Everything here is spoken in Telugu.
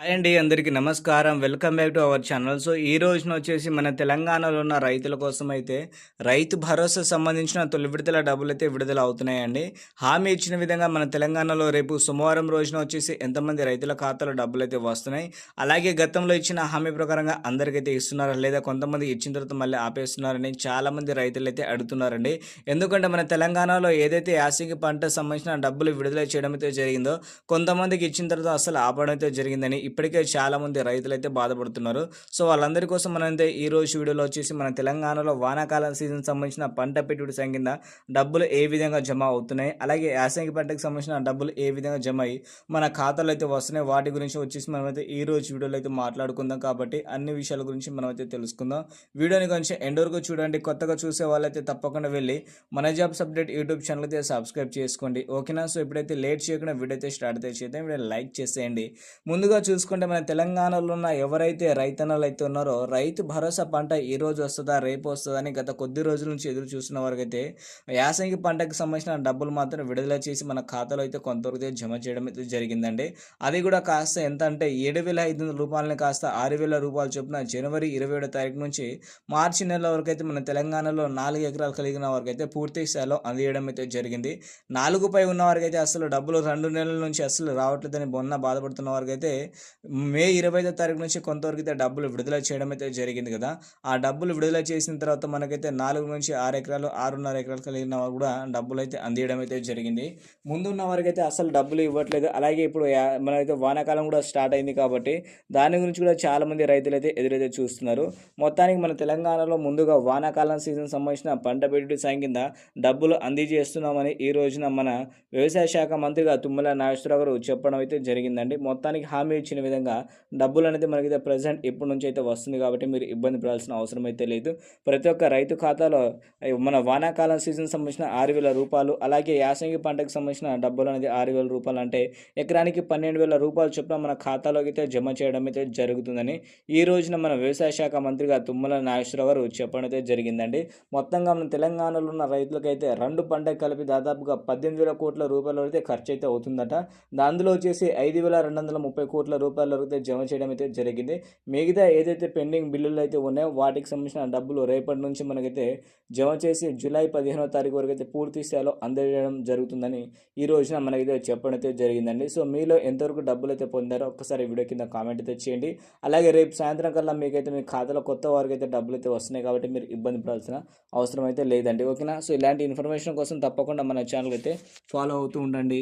హాయ్ అండి అందరికీ నమస్కారం. Welcome back to our channel. So ఈ రోజున వచ్చేసి మన తెలంగాణలో ఉన్న రైతుల కోసం అయితే రైతు భరోసా సంబంధించిన తొలి విడుదల డబ్బులు అయితే విడుదల అవుతున్నాయండి. హామీ ఇచ్చిన విధంగా మన తెలంగాణలో రేపు సోమవారం రోజున వచ్చేసి ఎంతమంది రైతుల ఖాతాలో డబ్బులు అయితే వస్తున్నాయి. అలాగే గతంలో ఇచ్చిన హామీ ప్రకారంగా అందరికైతే ఇస్తున్నారా? లేదా కొంతమంది ఇచ్చిన తర్వాత మళ్ళీ ఆపేస్తున్నారని చాలామంది రైతులు అయితే అడుగుతున్నారండి. ఎందుకంటే మన తెలంగాణలో ఏదైతే యాసంగి పంట సంబంధించిన డబ్బులు విడుదల చేయడం అయితే జరిగిందో కొంతమందికి ఇచ్చిన తర్వాత అసలు ఆపడం అయితే జరిగిందని ఇప్పటికే చాలామంది రైతులైతే రైతులు అయితే బాధపడుతున్నారు. సో వాళ్ళందరి కోసం మనమైతే ఈ రోజు వీడియోలో వచ్చేసి మన తెలంగాణలో వానాకాలం సీజన్ సంబంధించిన పంట పెట్టుబడి సంఖ్య డబ్బులు ఏ విధంగా జమ అవుతున్నాయి అలాగే యాసంగి పంటకు సంబంధించిన డబ్బులు ఏ విధంగా జమ అయ్యి మన ఖాతాలో అయితే వస్తున్నాయి వాటి గురించి వచ్చేసి మనమైతే ఈ రోజు వీడియోలో అయితే మాట్లాడుకుందాం. కాబట్టి అన్ని విషయాల గురించి మనమైతే తెలుసుకుందాం. వీడియోని కొంచెం ఎండ్ వరకు చూడండి. కొత్తగా చూసే వాళ్ళైతే తప్పకుండా వెళ్ళి మన జాబ్స్ అప్డేట్ యూట్యూబ్ ఛానల్ అయితే సబ్స్క్రైబ్ చేసుకోండి. ఓకేనా? సో ఇప్పుడైతే లేట్ చేయకుండా వీడియో అయితే స్టార్ట్ అయితే చేద్దాం. వీడియో లైక్ చేసేయండి. ముందుగా చూసుకుంటే మన తెలంగాణలో ఉన్న ఎవరైతే రైతన్నలు అయితే ఉన్నారో రైతు భరోసా పంట ఈ రోజు వస్తుందా రేపు వస్తుందా అని గత కొద్ది రోజుల నుంచి ఎదురు చూస్తున్న వారికైతే యాసంగి పంటకు సంబంధించిన డబ్బులు మాత్రం విడుదల చేసి మన ఖాతాలో అయితే కొంతవరకు జమ చేయడం అయితే జరిగిందండి. అది కూడా కాస్త ఎంత అంటే ఏడు వేల ఐదు వందల రూపాయలని కాస్త ఆరు వేల రూపాయలు చొప్పున జనవరి ఇరవై ఏడో తారీఖు నుంచి మార్చి నెల వరకు అయితే మన తెలంగాణలో నాలుగు ఎకరాలు కలిగిన వారికి అయితే పూర్తి స్థాయిలో అందియడం అయితే జరిగింది. నాలుగుపై ఉన్న వారికి అయితే అసలు డబ్బులు రెండు నెలల నుంచి అసలు రావట్లేదని మొన్న బాధపడుతున్న వారికి అయితే మే ఇరవై ఐదో తారీఖు నుంచి కొంతవరకు అయితే డబ్బులు విడుదల చేయడం అయితే జరిగింది కదా. ఆ డబ్బులు విడుదల చేసిన తర్వాత మనకైతే నాలుగు నుంచి ఆరు ఎకరాలు ఆరున్నర ఎకరాలు కలిగిన వారు కూడా డబ్బులు అయితే అందియడం అయితే జరిగింది. ముందున్న వారికి అయితే అసలు డబ్బులు ఇవ్వట్లేదు. అలాగే ఇప్పుడు మనకైతే మనైతే వానాకాలం కూడా స్టార్ట్ అయింది కాబట్టి దాని గురించి కూడా చాలామంది రైతులు అయితే ఎదురైతే చూస్తున్నారు. మొత్తానికి మన తెలంగాణలో ముందుగా వానాకాలం సీజన్ సంబంధించిన పంట పెట్టుబడి సాయం కింద డబ్బులు అందిచేస్తున్నామని ఈ రోజున మన వ్యవసాయ శాఖ మంత్రిగా తుమ్మల నాగేశ్వరరావు గారు చెప్పడం అయితే జరిగిందండి. మొత్తానికి హామీ ఇచ్చిన విధంగా డబ్బులు అనేది మనకైతే ప్రజెంట్ ఇప్పటి నుంచి అయితే వస్తుంది కాబట్టి మీరు ఇబ్బంది పడాల్సిన అవసరం అయితే లేదు. ప్రతి ఒక్క రైతు ఖాతాలో మన వానాకాలం సీజన్ సంబంధించిన ఆరు వేల రూపాయలు అలాగే యాసంగి పంటకు సంబంధించిన డబ్బులు అనేది ఆరు వేల రూపాయలు అంటే ఎకరానికి పన్నెండు వేల రూపాయలు చొప్పున మన ఖాతాలోకి అయితే జమ చేయడం అయితే జరుగుతుందని ఈ రోజున మన వ్యవసాయ శాఖ మంత్రిగా తుమ్మల నాగేశ్వరరావు గారు చెప్పడం అయితే జరిగిందండి. మొత్తంగా మన తెలంగాణలో ఉన్న రైతులకైతే రెండు పంటకు కలిపి దాదాపుగా పద్దెనిమిది వేల కోట్ల రూపాయల అయితే ఖర్చు అయితే అవుతుందట. దానిలో వచ్చేసి ఐదు వేల రెండు వందల ముప్పై కోట్ల రూపాయల వరకు అయితే జమ చేయడం అయితే జరిగింది. మిగతా ఏదైతే పెండింగ్ బిల్లులు అయితే ఉన్నాయో వాటికి సంబంధించిన డబ్బులు రేపటి నుంచి మనకైతే జమ చేసి జూలై పదిహేనో తారీఖు వరకు అయితే పూర్తి స్థాయిలో అందజేయడం జరుగుతుందని ఈ రోజున మనకైతే చెప్పడం అయితే జరిగిందండి. సో మీలో ఎంతవరకు డబ్బులు అయితే పొందారో ఒక్కసారి వీడియో కింద కామెంట్ అయితే చేయండి. అలాగే రేపు సాయంత్రం కల్లా మీకైతే మీ ఖాతాలో కొత్త వారికి అయితే డబ్బులు అయితే వస్తున్నాయి కాబట్టి మీరు ఇబ్బంది పడాల్సిన అవసరం అయితే లేదండి. ఓకేనా? సో ఇలాంటి ఇన్ఫర్మేషన్ కోసం తప్పకుండా మన ఛానల్ అయితే ఫాలో అవుతూ ఉండండి.